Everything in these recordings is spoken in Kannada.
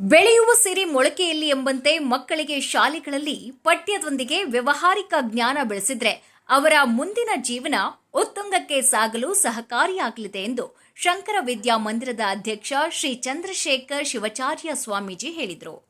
ಬೆಳೆಯುವ ಸಿರಿ ಮೊಳಕೆಯಲ್ಲಿ ಎಂಬಂತೆ ಮಕ್ಕಳಿಗೆ ಶಾಲೆಗಳಲ್ಲಿ ಪಠ್ಯದೊಂದಿಗೆ ವ್ಯವಹಾರಿಕ ಜ್ಞಾನ ಬೆಳೆಸಿದ್ರೆ ಅವರ ಮುಂದಿನ ಜೀವನ ಉತ್ತುಂಗಕ್ಕೆ ಸಾಗಲು ಸಹಕಾರಿಯಾಗಲಿದೆ ಎಂದು ಶಂಕರ ವಿದ್ಯಾ ಮಂದಿರದ ಅಧ್ಯಕ್ಷ ಶ್ರೀ ಚಂದ್ರಶೇಖರ್ ಶಿವಾಚಾರ್ಯ ಸ್ವಾಮೀಜಿ ಹೇಳಿದರು.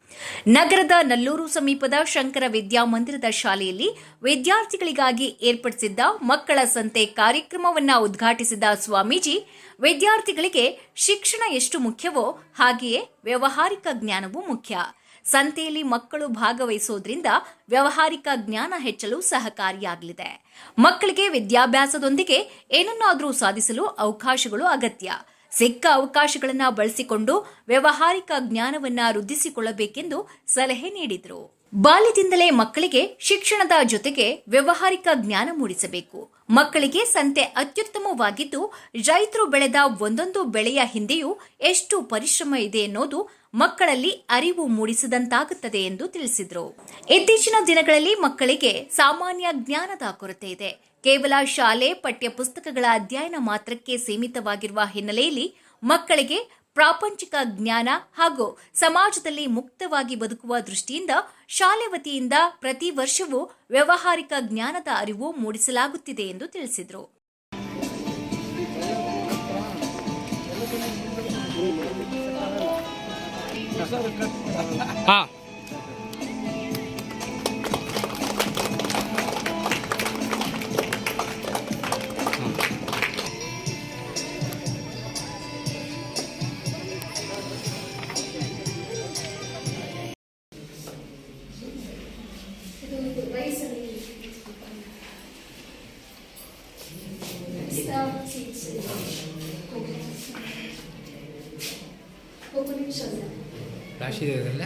ನಗರದ ನಲ್ಲೂರು ಸಮೀಪದ ಶಂಕರ ವಿದ್ಯಾ ಮಂದಿರದ ಶಾಲೆಯಲ್ಲಿ ವಿದ್ಯಾರ್ಥಿಗಳಿಗಾಗಿ ಏರ್ಪಡಿಸಿದ್ದ ಮಕ್ಕಳ ಸಂತೆ ಕಾರ್ಯಕ್ರಮವನ್ನು ಉದ್ಘಾಟಿಸಿದ ಸ್ವಾಮೀಜಿ, ವಿದ್ಯಾರ್ಥಿಗಳಿಗೆ ಶಿಕ್ಷಣ ಎಷ್ಟು ಮುಖ್ಯವೋ ಹಾಗೆಯೇ ವ್ಯವಹಾರಿಕ ಜ್ಞಾನವೂ ಮುಖ್ಯ. ಸಂತೆಯಲ್ಲಿ ಮಕ್ಕಳು ಭಾಗವಹಿಸೋದ್ರಿಂದ ವ್ಯವಹಾರಿಕ ಜ್ಞಾನ ಹೆಚ್ಚಲು ಸಹಕಾರಿಯಾಗಲಿದೆ. ಮಕ್ಕಳಿಗೆ ವಿದ್ಯಾಭ್ಯಾಸದೊಂದಿಗೆ ಏನನ್ನಾದರೂ ಸಾಧಿಸಲು ಅವಕಾಶಗಳು ಅಗತ್ಯ. ಸಿಕ್ಕ ಅವಕಾಶಗಳನ್ನು ಬಳಸಿಕೊಂಡು ವ್ಯವಹಾರಿಕ ಜ್ಞಾನವನ್ನ ವೃದ್ಧಿಸಿಕೊಳ್ಳಬೇಕೆಂದು ಸಲಹೆ ನೀಡಿದರು. ಬಾಲ್ಯದಿಂದಲೇ ಮಕ್ಕಳಿಗೆ ಶಿಕ್ಷಣದ ಜೊತೆಗೆ ವ್ಯವಹಾರಿಕ ಜ್ಞಾನ ಮೂಡಿಸಬೇಕು. ಮಕ್ಕಳಿಗೆ ಸಂತೆ ಅತ್ಯುತ್ತಮವಾಗಿದ್ದು, ರೈತರು ಬೆಳೆದ ಒಂದೊಂದು ಬೆಳೆಯ ಹಿಂದೆಯೂ ಎಷ್ಟು ಪರಿಶ್ರಮ ಇದೆ ಎನ್ನುವುದು ಮಕ್ಕಳಲ್ಲಿ ಅರಿವು ಮೂಡಿಸಿದಂತಾಗುತ್ತದೆ ಎಂದು ತಿಳಿಸಿದರು. ಇತ್ತೀಚಿನ ದಿನಗಳಲ್ಲಿ ಮಕ್ಕಳಿಗೆ ಸಾಮಾನ್ಯ ಜ್ಞಾನದ ಕೊರತೆ ಇದೆ. ಕೇವಲ ಶಾಲೆ ಪಠ್ಯ ಪುಸ್ತಕಗಳ ಅಧ್ಯಯನ ಮಾತ್ರಕ್ಕೆ ಸೀಮಿತವಾಗಿರುವ ಹಿನ್ನೆಲೆಯಲ್ಲಿ ಮಕ್ಕಳಿಗೆ ಪ್ರಾಪಂಚಿಕ ಜ್ಞಾನ ಹಾಗೂ ಸಮಾಜದಲ್ಲಿ ಮುಕ್ತವಾಗಿ ಬದುಕುವ ದೃಷ್ಟಿಯಿಂದ ಶಾಲೆ ವತಿಯಿಂದ ಪ್ರತಿ ವರ್ಷವೂ ವ್ಯವಹಾರಿಕ ಜ್ಞಾನದ ಅರಿವು ಮೂಡಿಸಲಾಗುತ್ತಿದೆ ಎಂದು ತಿಳಿಸಿದರು. ಹಾಂ. ಪಿಸ್ತಾ ಸೀಡ್ಸ್ ಕೋಕೋನಟ್ ಶಲ್ಲ ರಾಶಿ ಇದೆಯಲ್ಲ